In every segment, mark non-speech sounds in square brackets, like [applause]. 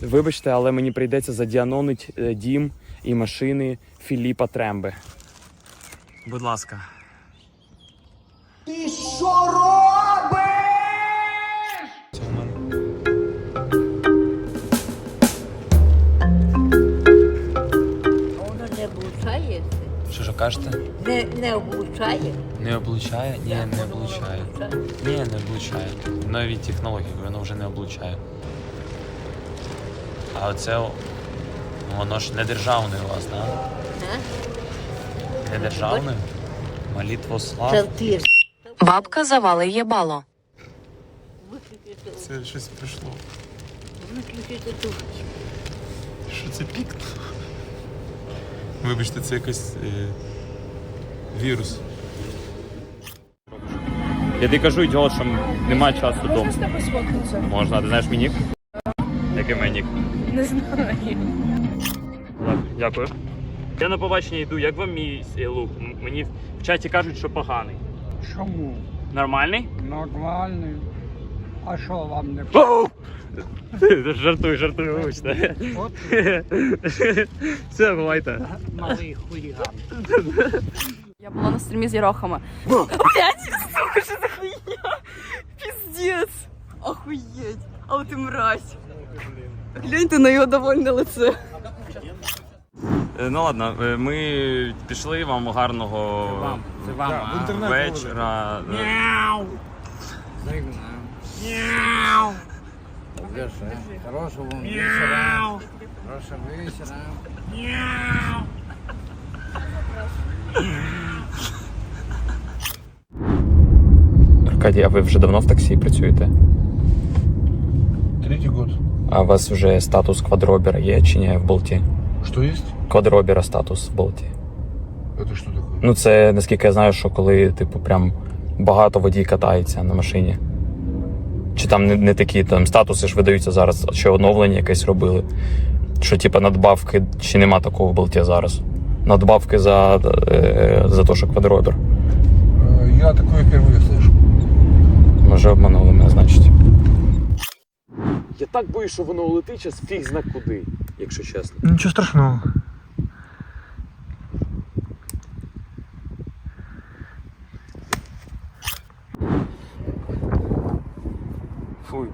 Вибачте, але мені прийдеться задіанонить е, дім і машини Філіпа Тремби. Будь ласка. Воно Що кажете? Не, не облучає? Не облучає? Ні, не облучає. облучає? Ні, не облучає. Нові технології, воно вже не облучає. А оце воно ж не державне у вас, так? А? Не державне? Молитво слав. Чалтир. Бабка завали їбало. Це щось прийшло. виключити ту. Що це пік? Вибачте, це якийсь е, вірус. Я тобі кажу, ідіот, що немає часу вдома. з тобою сфоткнутися? Можна, ти знаєш мій нік? Який мій нік? Не знаю. Так, дякую. Я на побачення йду. Як вам мій е, лук? М- Мені в чаті кажуть, що поганий. Чому? Нормальний? Нормальний. А що вам не Жартую, жартую, вибачте. От Все, бувайте. малий хуліган? Я була на стрімі з Єрохами. Блять, сука, що за хуйня? Піздец. Охуєть. Але ти мразь. Гляньте на його довольне лице. Ну ладно, е, ми пішли вам гарного Це вам, а? вечора. Хорошого вам вечора. Хорошого вечора. Аркадій, а ви вже давно в таксі працюєте? Третій год. А у вас вже статус квадробера є чи ні в болті? Що є? Квадробера статус в болті. Це що таке? Ну, це наскільки я знаю, що коли, типу, прям багато водій катається на машині. Чи там не, не такі там статуси ж видаються зараз, чи оновлення якесь робили. Що, типу, надбавки, чи нема такого в болті зараз? Надбавки за, е, за те, що квадробер. Е, Я такое впервые слышу. Може, обманули мене, значить. Я так боюсь, що воно улетить, час фіг зна куди, якщо чесно. Нічого страшного.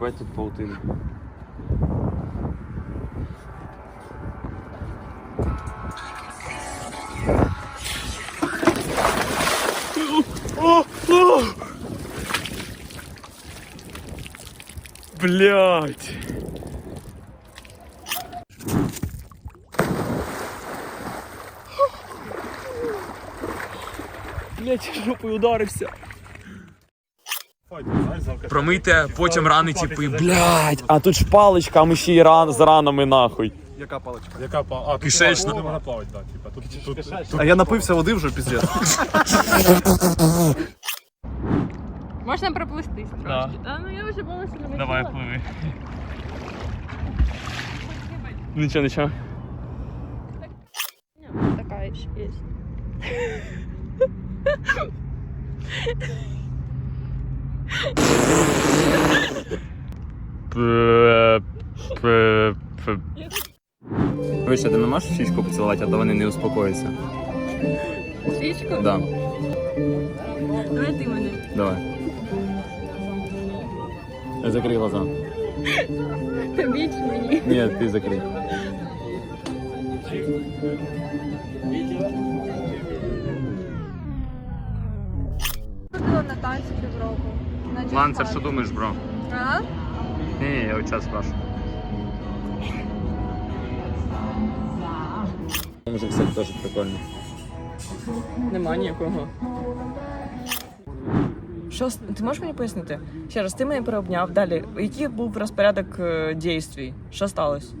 Фу, бать тут паутина. Блять. Блять, жопою ударився. Промийте, потім рани, типи, блядь, а тут ж паличка, а ми ще й ран з ранами нахуй. Яка паличка? Яка паличка? А, Кишечна. Да, типа. Тут, тут, тут, А я напився води вже піздець. [laughs] Можна проплистись трошки. Да. Та ну я вже що не Давай, пливи. Нічого, нічого. Така ще є. [laughs] Вися, ти не можеш сіську поцілувати, а то вони не успокояться. Свічку? Да, Давай ти мене. давай. Закрий глаза. Біч мені. Ні, ти закрий. На Ланцер, що думаєш, бро? А? Ні, ні, я у час спрашиваю. Може, кстати, теж прикольно. Нема ніякого. Що с- ти можеш мені пояснити? Ще раз, ти мене переобняв. Далі, який був розпорядок е, дійствій? Що сталося?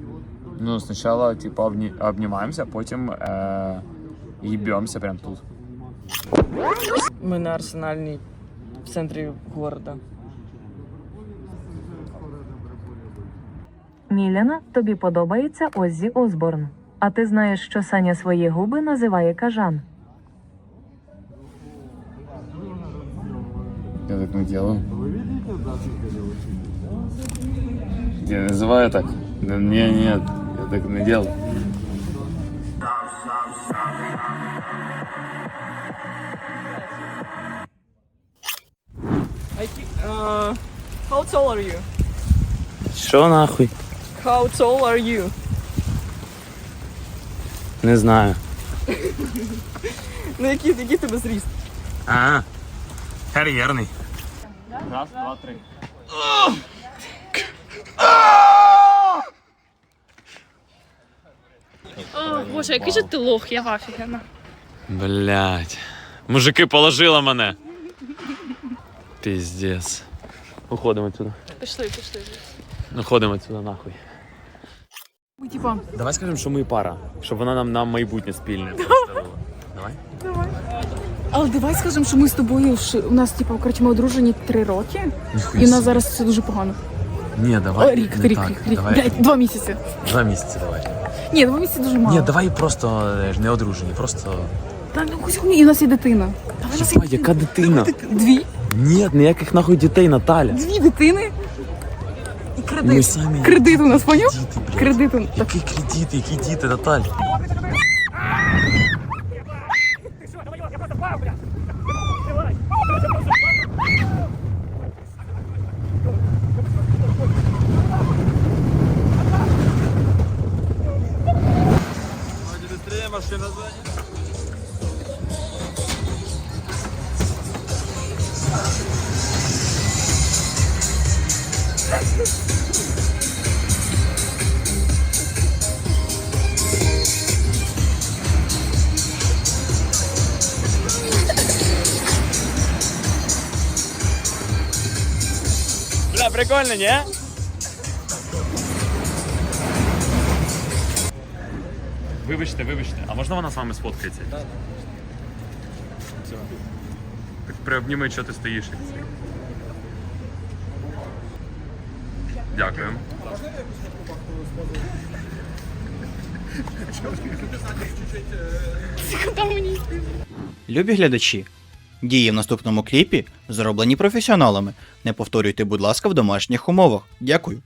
Ну, спочатку, типу, обні... обнімаємося, потім е... їбемося прямо тут. Ми на арсенальній в центрі города. Міляна, тобі подобається Оззі Осборн. А ти знаєш, що Саня свої губи називає кажан. Я так не делаю. Я называю так. Да не, нет, я так не делаю. Uh, how tall are you? Що нахуй? How tall are you? Не знаю. Ну який, який тебе зріст? А, кар'єрний. Раз, два, три. О, боже, який же ти лох, я офігенна. Блять. Мужики положила мене. Піздец. Уходимо отсюда. Пішли, пішли. Уходимо отсюда нахуй. Ми типа. Давай скажемо, що ми пара, щоб вона нам на майбутнє спільне поставила. Давай. Але давай скажемо, що ми з тобою у нас, типу, коротше, ми одружені три роки, і у нас зараз все дуже погано. Ні, О, давай. рік, не рік, так. рік, рік. Давай. Блядь, два місяці. Два місяці давай. Ні, два місяці дуже мало. Ні, давай просто е, не одружені, просто. Та ну хоч і у нас є дитина. Давай у нас є Єба, яка дитина? дві. Ні, ніяких нахуй дітей, Наталя. Дві дитини. І Ми кредит. самі. Кредит у нас, поняв? Діти, блядь. Кредит. у- нас. Який кредит, які діти, Наталь? Бля, прикольно, ні? Вибачте, вибачте, а можна вона з вами сфоткається? Так. Так приобніми, що ти стоїш. як цей. Дякую. Любі глядачі, дії в наступному кліпі зроблені професіоналами. Не повторюйте, будь ласка, в домашніх умовах. Дякую.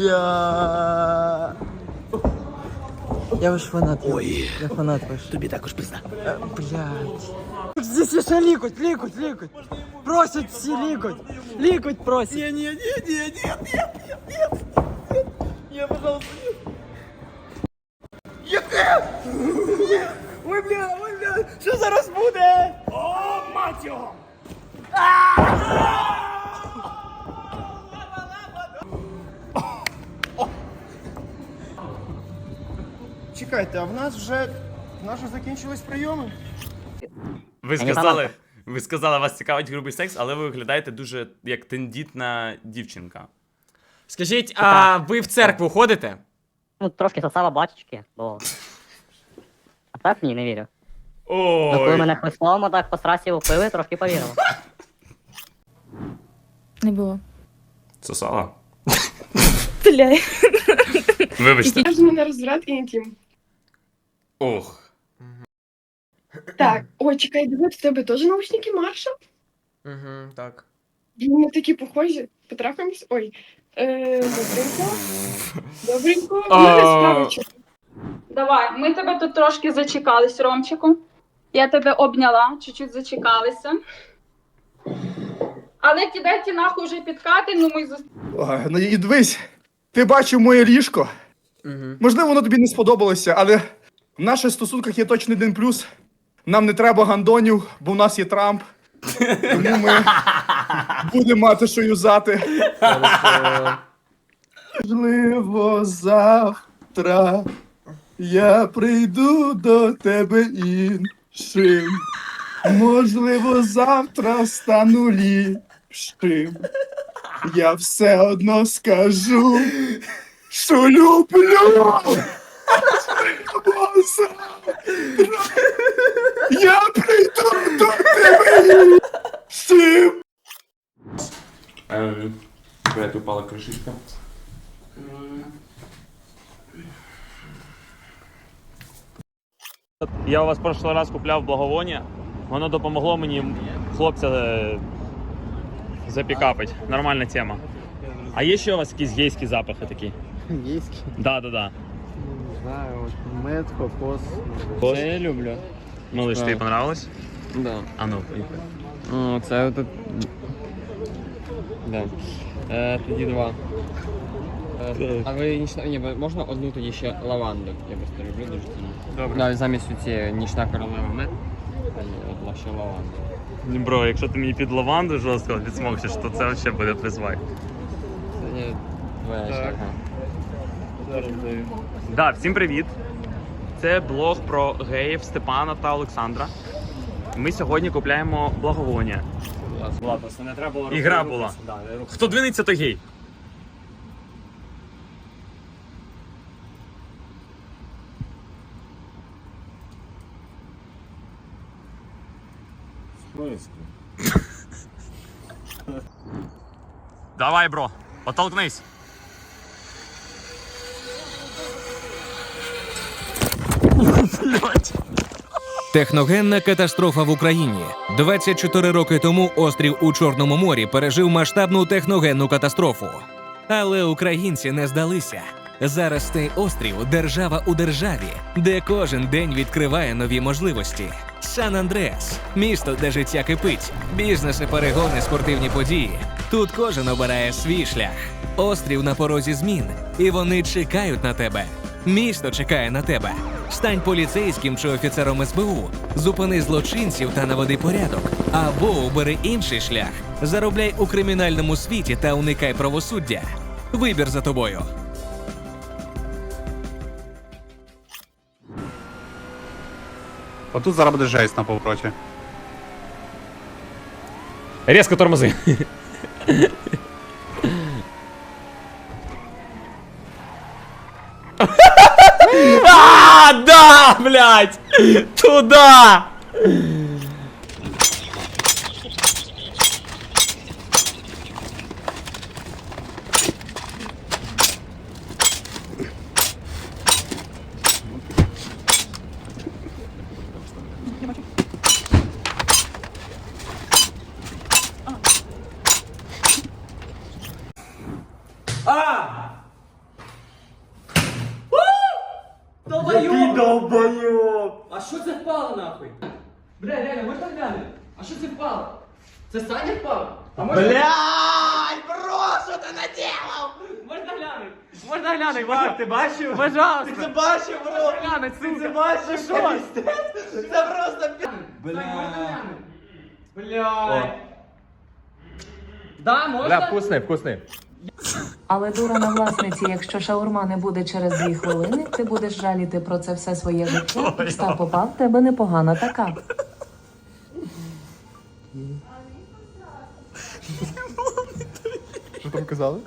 Бля. Я ваш фанат. Ой. Я фанат ваш. Тобі також пизда. Е, Блядь. Здесь еще ликуть, ликуть, ликуть. Просят все ликуть. Ликуть просят. Не, не, не, не, нет, нет, нет, нет, нет. Не, пожалуйста, нет. Нет, нет. Нет. Ой, бля, ой, бля. Що зараз буде? А? О, мать його! А! Чекайте, а в нас вже в нас вже закінчились прийоми? Ви сказали, ви сказали, вас цікавить грубий секс, але ви виглядаєте дуже як тендітна дівчинка. Скажіть, а ви в церкву ходите? Ну, трошки сосала батюшки, бо. А так ні, не вірю. Ну, коли Ой. мене хлистом отак по страсі впили, трошки повірила. Не було. Сосала? Бля. Вибачте. Кажу мене розврат і інтим. Ох. Так, ой, чекай, диви, в тебе теж наушники Маршал? Угу, так. Вони такі похожі. Потрахаємось. Ой. Е, добренько. Добренько. Давай, ми тебе тут трошки зачекались, Ромчику. Я тебе обняла, чуть-чуть зачекалися. Але тебе ті нахуй вже підкати, ну ми зустрілися. Ой, ну і дивись, ти бачив моє ліжко. Угу. Можливо, воно тобі не сподобалося, але в наших стосунках є точно один плюс. Нам не треба гандонів, бо в нас є Трамп. Тому ми будемо мати що юзати. Можливо, завтра я прийду до тебе іншим. Можливо, завтра стану ліпшим. Я все одно скажу, що люблю. Боса! Я прийду до тебе! Всім! Блять, упала кришечка. Я у вас прошлий раз купляв благовоння. Воно допомогло мені хлопця е, запікапить. Нормальна тема. А є ще у вас якісь гейські запахи такі? Єйський? Да, да, да. Не знаю, от мед, кокос. Це я люблю. Малыш, тобі Так. понравилось? Да. А ну, поїхали. О, це от... Да. Е, тоді два. Е, а ви нічна... Ні, можна одну тоді ще лаванду? Я просто люблю дуже сильно. Добре. Да, замість цієї нічна королева мед. От ще лаванду. Бро, якщо ти мені під лаванду жорстко відсмокчеш, то це взагалі буде призвай. Це є твоя Да, всім привіт. Це блог про геїв Степана та Олександра. Ми сьогодні купляємо благовоння. Ладно, це не треба було Ігра робити була. Да. Хто двинеться, то гей. Давай, бро, оттолкнись. Техногенна катастрофа в Україні. 24 роки тому острів у Чорному морі пережив масштабну техногенну катастрофу. Але українці не здалися. Зараз цей острів держава у державі, де кожен день відкриває нові можливості. Сан Андреас місто, де життя кипить, бізнеси, перегони, спортивні події. Тут кожен обирає свій шлях. Острів на порозі змін, і вони чекають на тебе. Місто чекає на тебе. Стань поліцейським чи офіцером СБУ, зупини злочинців та наведи порядок, або обери інший шлях. Заробляй у кримінальному світі та уникай правосуддя. Вибір за тобою. Отут зараз буде жесть на повороті. Резко тормози. [laughs] А, да, блядь! Туда! А що це впало нахуй? Бля, реально, можна глянути? А що це впало? Це Саня впав? А можна... Блядь, бро, що ти наделав? Можна глянути? Можна глянути? Чувак, ти бачив? Пожалуйста. Ти це бачив, бро? Можна глянути, сука. Ти це бачив? Що? Це просто... Можна глянути? Блядь. Да, можна? вкусний, вкусний. Але дура на власниці, якщо шаурма не буде через дві хвилини, ти будеш жаліти про це все своє життя. Та попав в тебе непогана така. Що там казали?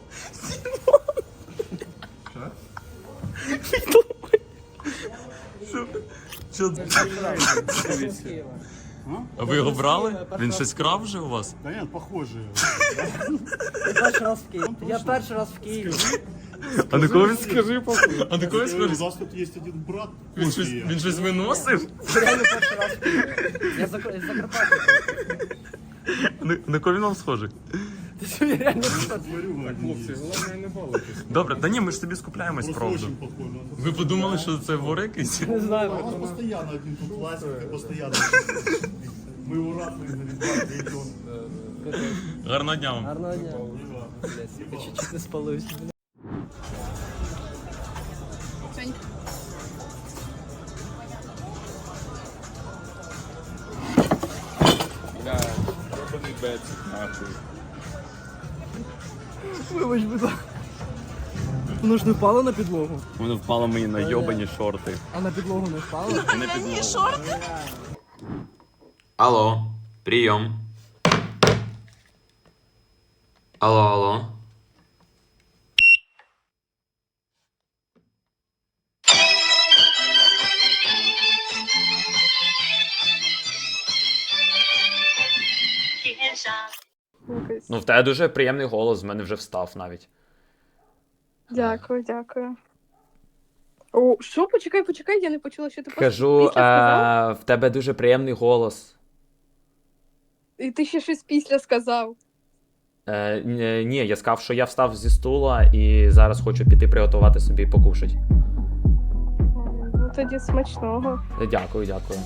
Що? А ви його брали? Він щось крав вже у вас? Да ні, похоже. Я перший раз в Києві. Я перший раз в Києві. А на кого він скажи, А на кого він У схожий? нас тут є один брат. Він щось, він щось виносив? Реально перший раз. Я з Закар- з Закарпаття. На, на кого він вам схожий? Ти що, я реально Хлопці, головне не балуйтесь. Добре, та ні, ми ж собі скупляємось, правда. Ви подумали, що це вор якийсь? не знаю. У нас постійно один тут власник, постійно. Ми у разних ребят, Гарного дня вам. Гарного дня. Блядь, я чуть-чуть не спалився. Вибач, будь ласка. Воно ж не впало на підлогу. Воно впало мені на йобані шорти. А на підлогу не впало? Не підлогу. Алло, прийом. Алло, алло. Ну, в тебе дуже приємний голос, з мене вже встав навіть. Дякую, дякую. О, що? Почекай, почекай, я не почула, що ти Кажу, після сказав. е, в тебе дуже приємний голос. І ти ще щось після сказав. Е, ні, ні, я сказав, що я встав зі стула і зараз хочу піти приготувати собі покушать. Ну тоді смачного. Е, Дякую, дякую.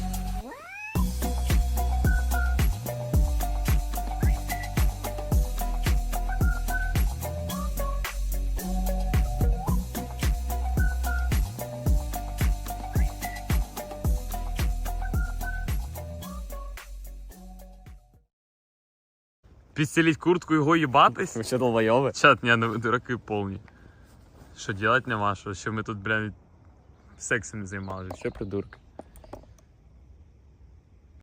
Підстелить куртку його їбатись? Ви що долбойови? Чат, ні, ну дураки повні. Що делать нема, що, що ми тут, блядь, сексом не займалися. Що придурки?